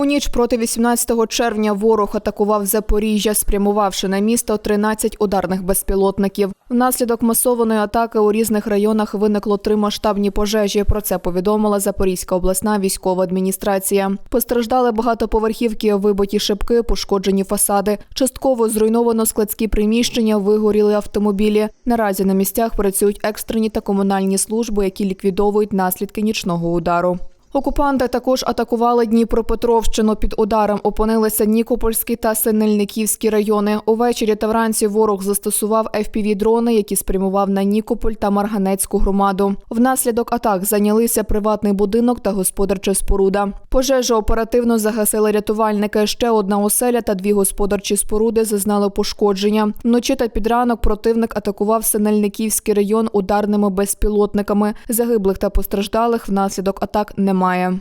У ніч проти 18 червня ворог атакував Запоріжжя, спрямувавши на місто 13 ударних безпілотників. Внаслідок масованої атаки у різних районах виникло три масштабні пожежі. Про це повідомила Запорізька обласна військова адміністрація. Постраждали багатоповерхівки, вибиті шибки, пошкоджені фасади. Частково зруйновано складські приміщення, вигоріли автомобілі. Наразі на місцях працюють екстрені та комунальні служби, які ліквідовують наслідки нічного удару. Окупанти також атакували Дніпропетровщину. Під ударом опинилися Нікопольський та Синельниківський райони. Увечері та вранці ворог застосував FPV-дрони, які спрямував на Нікополь та Марганецьку громаду. Внаслідок атак зайнялися приватний будинок та господарча споруда. Пожежу оперативно загасили рятувальники. Ще одна оселя та дві господарчі споруди зазнали пошкодження. Вночі та під ранок противник атакував Синельниківський район ударними безпілотниками. Загиблих та постраждалих внаслідок атак немає.